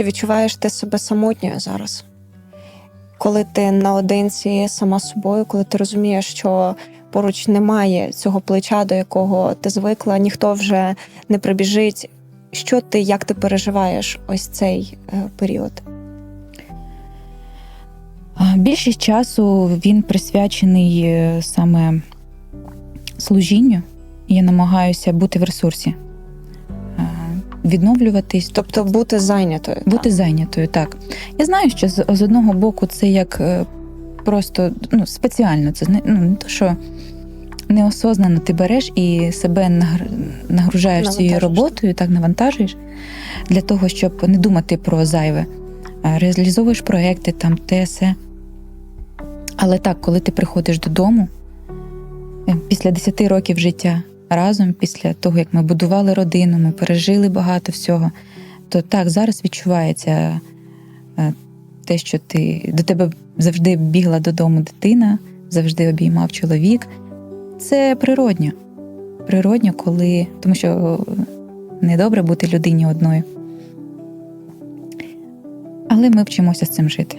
Чи відчуваєш ти себе самотньою зараз? Коли ти наодинці сама собою, коли ти розумієш, що поруч немає цього плеча, до якого ти звикла, ніхто вже не прибіжить. Що ти, як ти переживаєш ось цей е, період? Більшість часу він присвячений е, саме служінню. Я намагаюся бути в ресурсі, відновлюватись, Тобто бути зайнятою. бути так? зайнятою. Так я знаю, що з, з одного боку це як е, просто ну, спеціально. Це не- ну, не то, що неосознано ти береш і себе нагружаєш цією роботою, так навантажуєш для того, щоб не думати про зайве. Реалізовуєш проекти, там те се. Але так, коли ти приходиш додому е, після 10 років життя разом, після того, як ми будували родину, ми пережили багато всього, то так, зараз відчувається е, те, що ти до тебе завжди бігла додому дитина, завжди обіймав чоловік. Це природньо. Природньо, коли. Тому що недобре бути людині одною. Але ми вчимося з цим жити.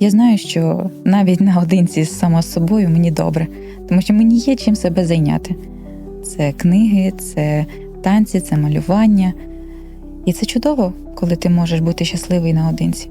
Я знаю, що навіть наодинці з сама собою мені добре, тому що мені є чим себе зайняти. Це книги, це танці, це малювання. І це чудово, коли ти можеш бути щасливий наодинці.